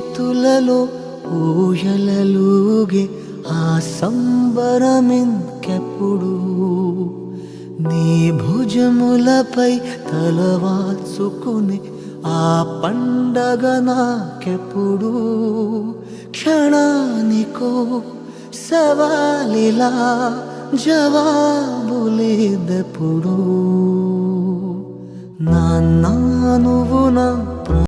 చేతులలో ఊయలలుగే ఆ సంబరమింకెప్పుడు? నీ భుజములపై తలవాల్చుకుని ఆ పండగ నాకెప్పుడు? క్షణానికో సవాలిలా జవాబు లేదెప్పుడు నాన్న నువ్వు నా